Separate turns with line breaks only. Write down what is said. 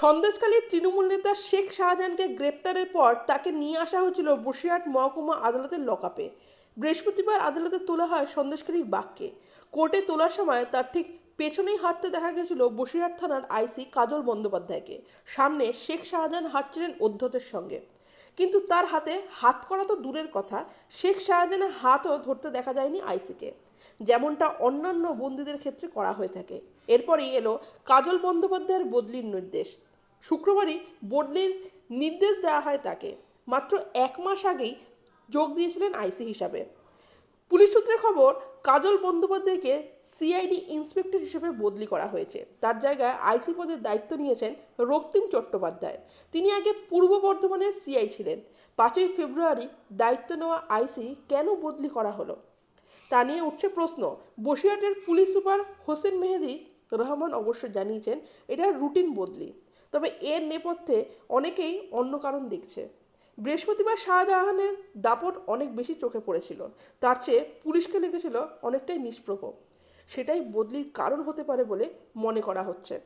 সন্দেশখালী তৃণমূল নেতা শেখ শাহজাহানকে গ্রেপ্তারের পর তাকে নিয়ে আসা হয়েছিল বসিরহাট মহকুমা আদালতের লকআপে বৃহস্পতিবার আদালতে তোলা হয় সন্দেশখালীর বাক্যে কোর্টে তোলার সময় তার ঠিক পেছনেই হাঁটতে দেখা গেছিল বসিরহাট থানার আইসি কাজল বন্দ্যোপাধ্যায়কে। সামনে শেখ শাহজাহান হাঁটছিলেন অধ্যতের সঙ্গে। কিন্তু তার হাতে হাত করা তো দূরের কথা। শেখ শাহজাহানের হাতও ধরতে দেখা যায়নি আইসিকে। যেমনটা অন্যান্য বন্দীদের ক্ষেত্রে করা হয়ে থাকে। এরপরই এলো কাজল বন্দ্যোপাধ্যায়ের বদলির নির্দেশ। শুক্রবারই বদলির নির্দেশ দেওয়া হয় তাকে। মাত্র এক মাস আগেই যোগ দিয়েছিলেন আইসি হিসাবে। পুলিশ সূত্রে খবর, কাজল বন্দ্যোপাধ্যায়কে সিআইডি ইন্সপেক্টর হিসেবে বদলি করা হয়েছে। তার জায়গায় আইসি পদের দায়িত্ব নিয়েছেন রক্তিম চট্টোপাধ্যায়। তিনি আগে পূর্ব বর্ধমানের সিআই ছিলেন। পাঁচই ফেব্রুয়ারি দায়িত্ব নেওয়া আইসি কেন বদলি করা হলো? তা নিয়ে উঠছে প্রশ্ন। বসিরহাটের পুলিশ সুপার হোসেন মেহেদি রহমান অবশ্য জানিয়েছেন, এটা রুটিন বদলি। তবে এর নেপথ্যে অনেকেই অন্য কারণ দেখছে। বৃহস্পতিবার শাহজাহানের দাপট অনেক বেশি চোখে পড়েছিল। তার চেয়ে পুলিশকে লেগেছিল অনেকটাই নিষ্প্রভ। সেটাই বদলির কারণ হতে পারে বলে মনে করা হচ্ছে।